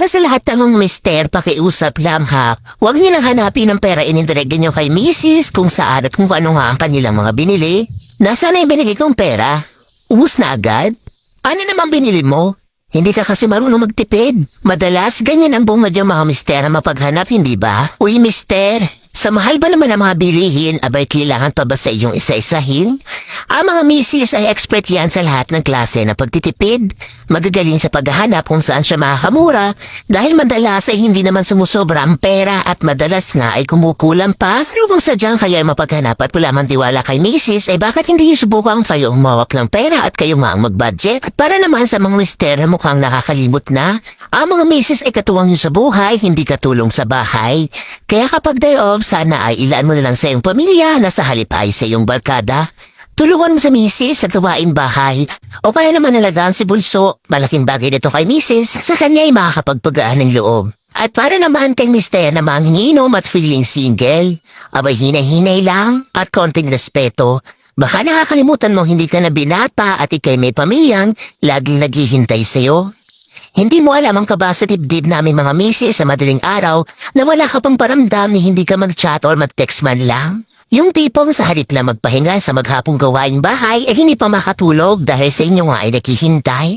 Para sa lahat ng mister, pakiusap lang ha. Huwag niyo nang hanapin ng pera inindirect niyo kay misis kung saan at kung ano nga ang kanilang mga binili. Nasaan na yung binigay kong pera? Ubus na agad? Ano naman binili mo? Hindi ka kasi marunong magtipid. Madalas, ganyan ang bungad mga mister na mapaghanap, hindi ba? Uy, mister, sa mahal ba naman ang mga bilihin, abay kailangan pa ba sa iyong isa-isahin? Ang mga misis ay expert yan sa lahat ng klase ng pagtitipid. Magagaling sa paghahanap kung saan siya makakamura dahil madalas ay hindi naman sumusobra ang pera at madalas nga ay kumukulang pa. Pero kung sadyang kayo ay mapaghanap at wala man kay misis, ay bakit hindi subukan kayo umawak ng pera at kayo nga ang mag-budget? At para naman sa mga mister na mukhang nakakalimot na, ang mga misis ay katuwang nyo sa buhay, hindi katulong sa bahay. Kaya kapag day off, sana ay ilaan mo na lang sa iyong pamilya na sa halip ay sa iyong barkada. Tulungan mo sa misis sa gawain bahay. O kaya naman nalagaan si Bulso. Malaking bagay nito kay misis. Sa kanya ay makakapagpagaan ng loob. At para naman kay mister na manghinom at feeling single, abay hinay-hinay lang at konting respeto. Baka nakakalimutan mo hindi ka na binata at ikay may pamilyang laging naghihintay sa'yo. Hindi mo alam ang kaba sa dibdib namin mga misis sa madaling araw na wala ka pang paramdam ni hindi ka mag-chat or mag-text man lang. Yung tipong sa halip na magpahinga sa maghapong gawaing bahay ay hindi pa makatulog dahil sa inyo nga ay naghihintay.